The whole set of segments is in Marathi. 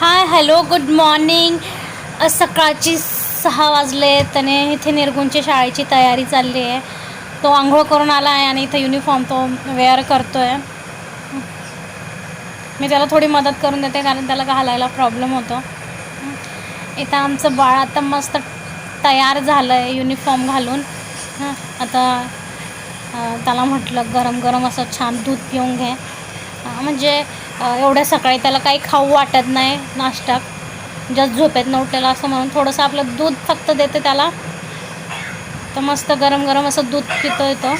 Hi hello good morning. सकाळची सहा वाजले त्याने इथे निर्गुणची शाळेची तयारी चालली आहे. तो आंघोळ करून आला आहे आणि इथं युनिफॉर्म तो वेअर करतो आहे मी त्याला थोडी मदत करून देते कारण त्याला घालायला प्रॉब्लेम होतो. इथं आमचं बाळ आता मस्त तयार झालं आहे युनिफॉर्म घालून. आता त्याला म्हटलं गरम गरम असं छान दूध पिऊन घे. म्हणजे एवढ्या सकाळी त्याला काही खाऊ वाटत नाही नाश्ता. जस्ट झोपेत उठलेला असं म्हणून थोडंसं आपलं दूध फक्त देते त्याला. तर मस्त गरम गरम असं दूध पितो येतो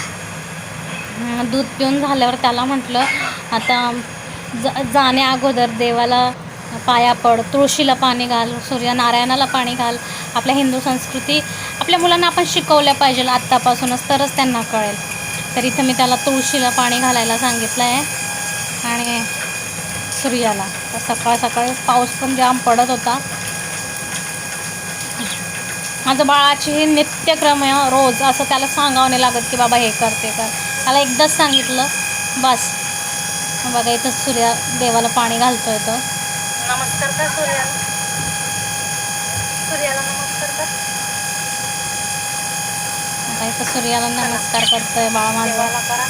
दूध पिऊन झाल्यावर त्याला म्हटलं आता ज जाण्या अगोदर देवाला पाया पड तुळशीला पाणी घाल सूर्यनारायणाला पाणी घाल. आपल्या हिंदू संस्कृती आपल्या मुलांना आपण शिकवल्या पाहिजे आत्तापासूनच तरच त्यांना कळेल. तर इथं मी त्याला तुळशीला पाणी घालायला सांगितलं आहे आणि सूर्याला तर सकाळ सकाळी पाऊस पण जाम पडत होता. माझं बाळाची ही नित्यक्रम आहे रोज असं त्याला सांगावं नाही लागत की बाबा हे कर ते कर. त्याला एकदाच सांगितलं बस. बघा इथं सूर्या देवाला पाणी घालतोय तो. नमस्कार कर सूर्याला? सूर्याला नमस्कार कर आता इथं सूर्याला नमस्कार करतोय बाळा माझा देवाला करा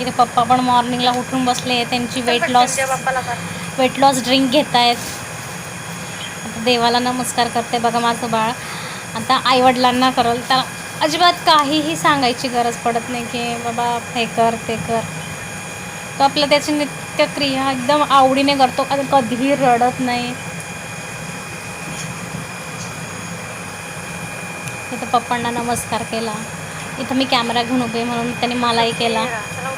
इथे पप्पा पण मॉर्निंगला उठून बसले त्यांची weight loss weight loss drink घेत आहेत देवाला नमस्कार करते बघा माझं बाळ. आता आईवडिलांना करल. त्याला अजिबात काहीही सांगायची गरज पडत नाही की बाबा हे कर ते कर. तो आपलं त्याची नित्यक्रिया एकदम आवडीने करतो. कधी- कधीही रडत नाही. इथं पप्पांना नमस्कार केला. इथं मी कॅमेरा घेऊन उभे म्हणून त्याने मलाही केला. तर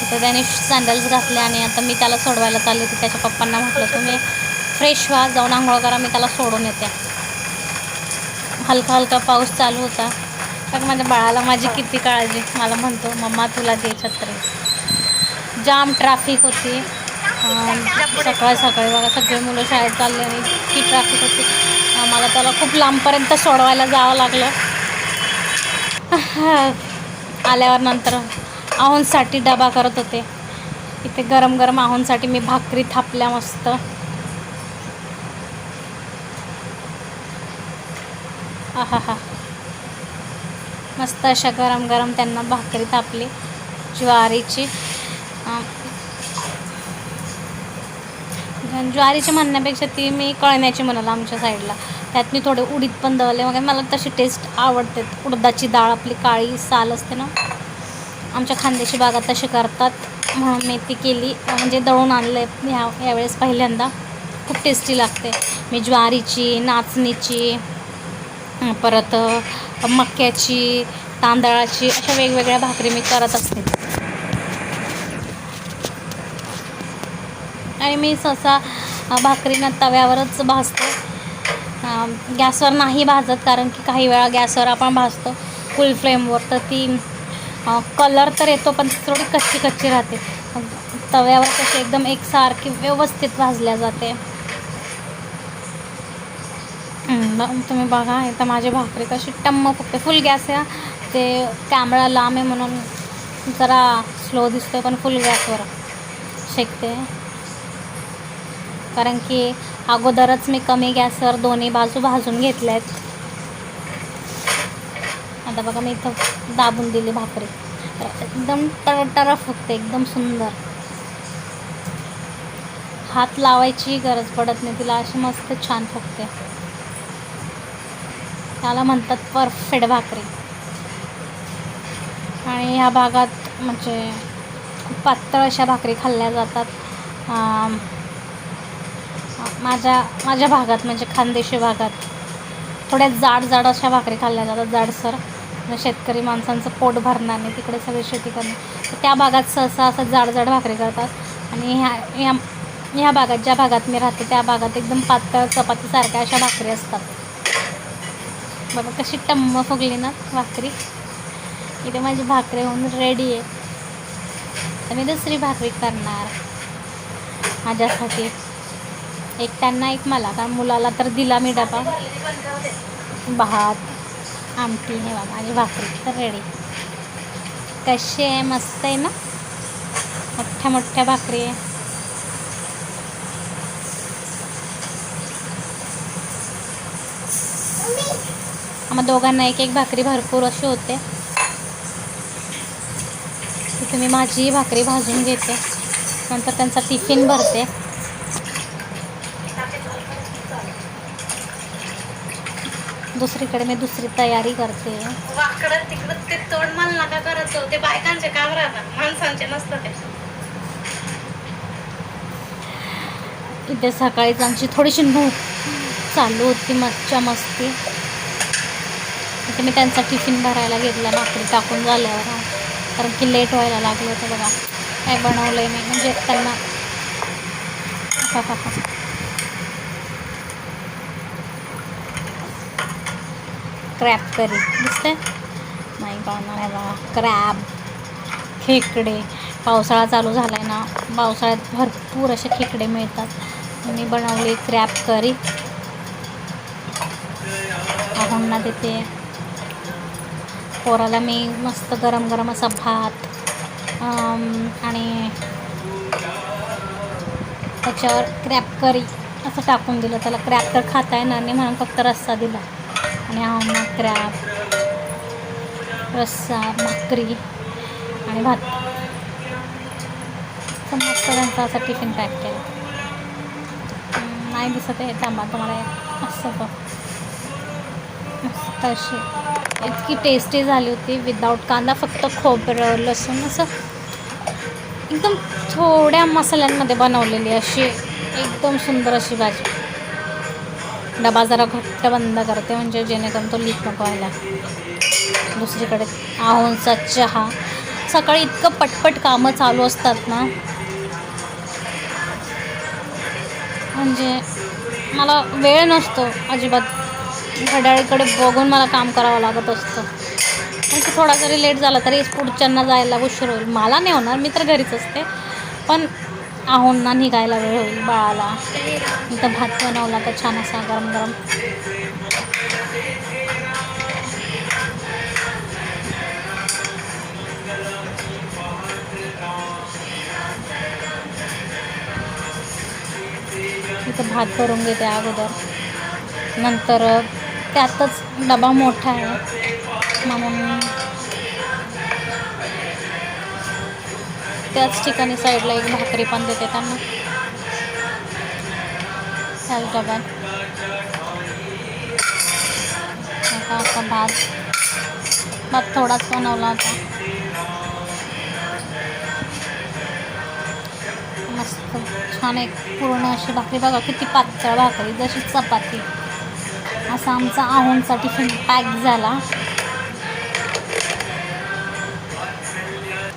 तिथं त्याने सँडल्स घातले आणि आता मी त्याला सोडवायला चालले होते. त्याच्या पप्पांना म्हटलं तुम्ही फ्रेश व्हा जाऊन आंघोळ करा मी त्याला सोडून येते. हलका हलका पाऊस चालू होता. तर माझ्या बाळाला माझी किती काळजी. मला म्हणतो मम्मा तुला दे छत्री. जाम ट्रॅफिक होती. सकाळी सकाळ सकाळी बघा सगळे मुलं शाळेत चालले आणि इतकी ट्रॅफिक होती. आम्हाला मला त्याला खूप लांबपर्यंत सोडवायला जावं लागलं. आल्यावर नंतर आहोंसाठी डबा करत होते. इथे गरम गरम आहोंसाठी मी भाकरी थापल्या मस्त. आहा मस्त अशा गरम गरम त्यांना भाकरी थापली. ज्वारीची ज्वारीची म्हणण्यापेक्षा ती मी कळण्याची म्हणाल आमच्या साईडला. त्यात मी थोडे उडीद पण दळले. मग मला तशी टेस्ट आवडते. उडदाची डाळ आपली काळी साल असते ना? आमच्या खानदेशी बागा तशी करतात. म्हणून मी ती केली. म्हणजे दळून आणलं आहे ह्या यावेळेस पहिल्यांदा. खूप टेस्टी लागते. मी ज्वारीची नाचणीची परत मक्याची तांदळाची अशा वेगवेगळ्या भाकरी मी करत असते. आणि मी सहसा भाकरीनं तव्यावरच भाजते. गॅसवर नाही भाजत कारण की काही वेळा गॅसवर आपण भाजतो फुल फ्लेमवर तर ती कलर तर येतो पण ती थोडी कच्ची कच्ची राहते. तव्यावर कशी एकदम एकसारखी व्यवस्थित भाजल्या जाते. तुम्ही बघा इथं माझी भाकरी कशी टम्म फुगते. फुल गॅस आहे ते कॅमेरा लांब आहे म्हणून जरा स्लो दिसतोय पण फुल गॅसवर शेकते. कारण की अगोदरच मी कमी गॅसवर दोन्ही बाजू भाजून घेतल्या आहेत आता बघा मी इथं दाबून दिली भाकरी. एकदम टरटर फुगते एकदम सुंदर. हात लावायची गरज पडत नाही तिला अशी मस्त छान फुगते. त्याला म्हणतात परफेक्ट भाकरी. आणि ह्या भागात म्हणजे खूप पातळ अशा भाकरी खाल्ल्या जातात. माझ्या माझ्या भागात म्हणजे खानदेशी भागात. थोड्या जाड जाड अशा भाकरी खाल्ल्या जातात जाडसर म्हणजे शेतकरी माणसांचं पोट भरणार नाही तिकडे सगळी शेती करणार. तर त्या भागात सहसा असं जाड जाड भाकरी करतात. आणि ह्या ह्या ह्या भागात ज्या भागात मी राहते त्या भागात एकदम पातळ चपातीसारख्या अशा भाकरी असतात. बघा कशी टम्म फुगली ना भाकरी. इथे माझी भाकरी होऊन रेडी आहे. तर मी दुसरी भाकरी करणार. माझ्यासाठी. एक त्यांना एक मला कारण मुलाला तर दिला मी डबा. भात आमटी हे बाबा आणि भाकरी तर रेडी कशी आहे? मस्त आहे ना? मोठ्या मोठ्या भाकरी आहे. आम्हा दोघांना एक एक भाकरी भरपूर अशी होते. तुम्ही माझी भाकरी भाजून घेते. नंतर त्यांचा टिफिन भरते. दुसरीकडे मी दुसरी तयारी करते. वाकडं तिकडं ते तोड माल नका करत जाऊ. ते बायकांचे काम राहतात. माणसांचे नसतं ते. इथे सकाळीच आमची थोडीशी नू चालू होती मच्छा मस्ती. इथे मी त्यांचा टिफिन भरायला घेतला भाकरी टाकून झाल्यावर. कारण की लेट व्हायला लागलं होतं बघा. काय बनवलं आहे मी? म्हणजे त्यांना हा, हा, हा. क्रॅब करी दिसते नाही कळणार आहे बघा क्रॅब खेकडे. पावसाळा चालू झाला आहे ना पावसाळ्यात भरपूर असे खेकडे मिळतात. मी बनवली क्रॅब करी. ahoंना देते पोराला मी मस्त गरम गरम असा भात आणि त्याच्यावर क्रॅप करी असं टाकून दिलं. त्याला क्रॅप तर खाता येणार नाही म्हणून फक्त रस्सा दिला. आणि ahoंना रस्सा भाकरी आणि भात. मस्त त्यांचा असा टिफिन पॅक केला नाही दिसत आहे थांबा तुम्हाला असं बघ. मस्त अशी. इतकी टेस्टी झाली होती विदाऊट कांदा फक्त खोबरं लसूण असं एकदम थोड्या मसाल्यांमध्ये बनवलेली अशी एकदम सुंदर अशी भाजी. डबा जरा घट्ट बंद करते म्हणजे जेणेकरून तो लीक नको व्हायला. दुसरीकडे आहोंचा चहा. सकाळी इतकं पटपट कामं चालू असतात ना. म्हणजे मला वेळ नसतो अजिबात. घड्याळीकडे बघून मला काम करावं लागत असतं. पण थोडा जरी लेट झाला तरी पुढच्यांना जायला उशीर होईल. मला नाही होणार मी तर घरीच असते. पण आहोंना निघायला वेळ होईल बाळाला. इथं भात बनवला तर छान असा गरम गरम. इथं भात भरून घेते अगोदर. नंतर त्यातच डबा मोठा आहे. म्हणून त्याच ठिकाणी साईडला एक भाकरी पण देते त्यांना. आता भात. भात थोडाच बनवला होता. मस्त छान एक पूर्ण अशी भाकरी. बघा किती पातळ भाकरी जशी चपाती. असा आमचा आहोंचा टिफिन पॅक झाला.